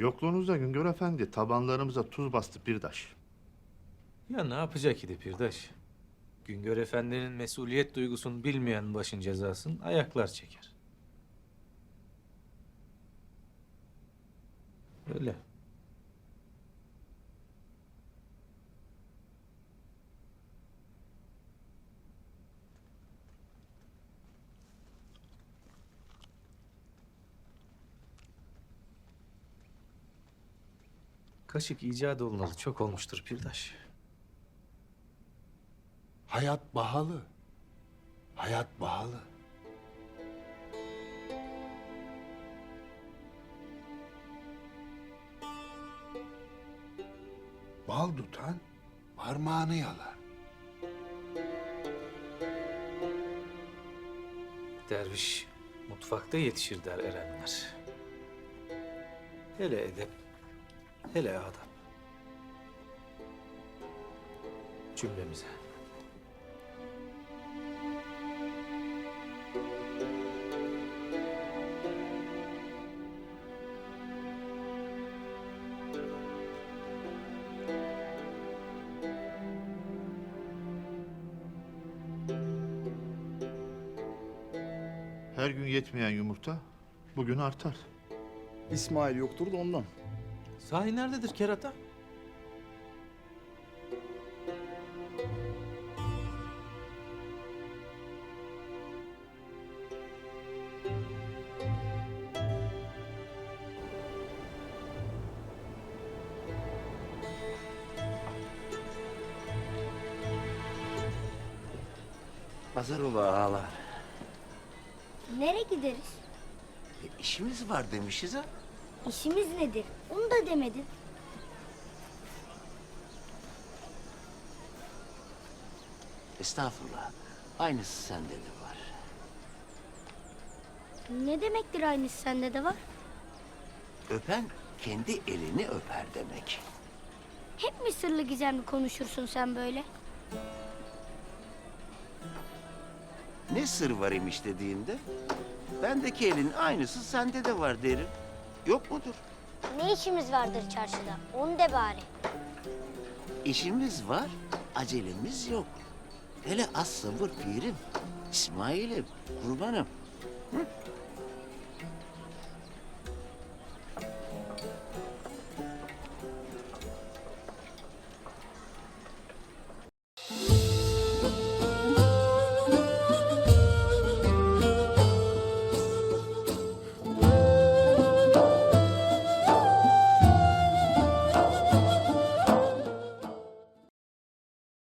Yokluğunuzda Güngör Efendi tabanlarımıza tuz bastı Pirdaş. Ya ne yapacak idi Pirdaş? Güngör Efendi'nin mesuliyet duygusunu bilmeyen başın cezasını ayaklar çeker. Öyle. Kaşık icat olunalı çok olmuştur Pirdaş. Hayat pahalı. Hayat pahalı. Bal tutan parmağını yalar. Derviş mutfakta yetişir der erenler. Hele edep, hele adap. Cümlemize. Her gün yetmeyen yumurta bugün artar. İsmail yoktur da ondan. Sahi nerededir kerata? Pazar ola ağalar. Nereye gideriz? E, işimiz var demişiz ha. İşimiz nedir? Onu da demedin. Estağfurullah. Aynısı sende de var. Ne demektir aynısı sende de var? Öpen kendi elini öper demek. Hep mi sırlı gizemli konuşursun sen böyle? Ne sır var imiş dediğinde? Bendeki elin aynısı sende de var derim. Yok mudur? Ne işimiz vardır çarşıda? Onu de bari. İşimiz var, acelemiz yok. Hele az sabır pirim. İsmail'im, kurbanım. Hı?